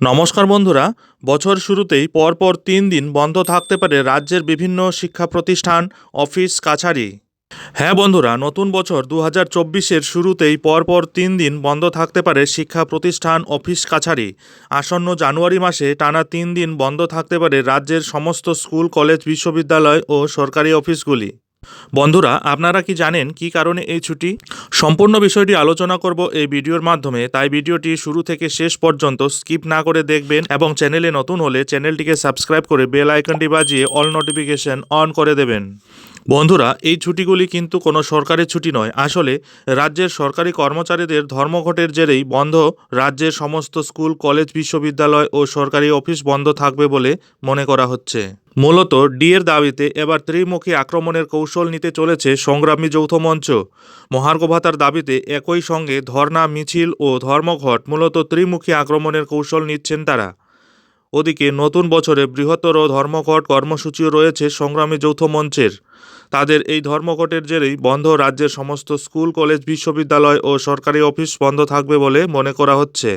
নমস্কার বন্ধুরা, বছর শুরুতেই পরপর তিন দিন বন্ধ থাকতে পারে রাজ্যের বিভিন্ন শিক্ষা প্রতিষ্ঠান, অফিস, কাছারি। হ্যাঁ বন্ধুরা, নতুন বছর দু হাজার চব্বিশের শুরুতেই পরপর তিন দিন বন্ধ থাকতে পারে শিক্ষা প্রতিষ্ঠান, অফিস, কাছারি। আসন্ন জানুয়ারি মাসে টানা তিন দিন বন্ধ থাকতে পারে রাজ্যের সমস্ত স্কুল, কলেজ, বিশ্ববিদ্যালয় ও সরকারি অফিসগুলি। বন্ধুরা, আপনারা কি জানেন কি কারণে এই ছুটি? সম্পূর্ণ বিষয়টি আলোচনা করব এই ভিডিওর মাধ্যমে, তাই ভিডিওটি শুরু থেকে শেষ পর্যন্ত স্কিপ না করে দেখবেন এবং চ্যানেলে নতুন হলে চ্যানেলটিকে সাবস্ক্রাইব করে বেল আইকনটি বাজিয়ে অল নোটিফিকেশন অন করে দেবেন। বন্ধুরা, এই ছুটিগুলি কিন্তু কোনো সরকারি ছুটি নয়। আসলে রাজ্যের সরকারি কর্মচারীদের ধর্মঘটের জেরেই বন্ধ। রাজ্যের সমস্ত স্কুল, কলেজ, বিশ্ববিদ্যালয় ও সরকারি অফিস বন্ধ থাকবে বলে মনে করা হচ্ছে। মূলত ডিএর দাবিতে এবার ত্রিমুখী আক্রমণের কৌশল নিতে চলেছে সংগ্রামী যৌথ মঞ্চ। মহার্ঘ ভাতার দাবিতে একই সঙ্গে ধর্না মিছিল ও ধর্মঘট মূলত ত্রিমুখী আক্রমণের কৌশল নিচ্ছেন তারা। ওদিকে নতুন বছরে বৃহত্তর ধর্মঘট কর্মসূচিও রয়েছে সংগ্রামী যৌথ মঞ্চের। তাদের এই ধর্মঘটের জেরেই বন্ধ রাজ্যের সমস্ত স্কুল, কলেজ, বিশ্ববিদ্যালয় ও সরকারি অফিস বন্ধ থাকবে বলে মনে করা হচ্ছে।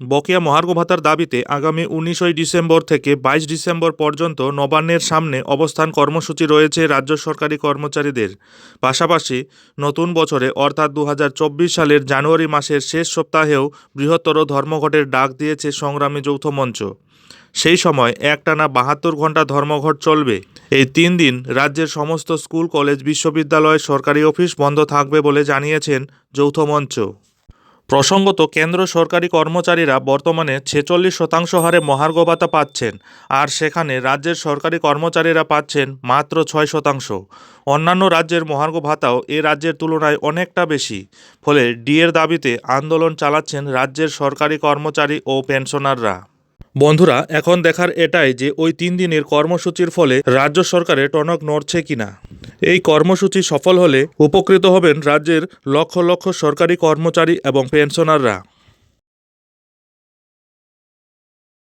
বকেয়া মহার্ঘ ভাতার দাবিতে আগামী উনিশই ডিসেম্বর থেকে বাইশ ডিসেম্বর পর্যন্ত নবান্নের সামনে অবস্থান কর্মসূচি রয়েছে রাজ্য সরকারি কর্মচারীদের। পাশাপাশি নতুন বছরে অর্থাৎ দু হাজার চব্বিশ সালের জানুয়ারি মাসের শেষ সপ্তাহেও বৃহত্তর ধর্মঘটের ডাক দিয়েছে সংগ্রামী যৌথ মঞ্চ। সেই সময় একটানা বাহাত্তর ঘণ্টা ধর্মঘট চলবে। এই তিন দিন রাজ্যের সমস্ত স্কুল, কলেজ, বিশ্ববিদ্যালয়, সরকারি অফিস বন্ধ থাকবে বলে জানিয়েছেন যৌথ মঞ্চ। প্রসঙ্গত, কেন্দ্র সরকারি কর্মচারীরা বর্তমানে ছেচল্লিশ শতাংশ হারে মহার্ঘ ভাতা পাচ্ছেন আর সেখানে রাজ্যের সরকারি কর্মচারীরা পাচ্ছেন মাত্র ছয় শতাংশ। অন্যান্য রাজ্যের মহার্ঘ ভাতাও এ রাজ্যের তুলনায় অনেকটা বেশি, ফলে ডিএর দাবিতে আন্দোলন চালাচ্ছেন রাজ্যের সরকারি কর্মচারী ও পেনশনাররা। বন্ধুরা, এখন দেখার এটাই যে ওই তিন দিনের কর্মসূচির ফলে রাজ্য সরকারে টনক নড়ছে কিনা। এই কর্মসূচি সফল হলে উপকৃত হবেন রাজ্যের লক্ষ লক্ষ সরকারি কর্মচারী এবং পেনশনাররা।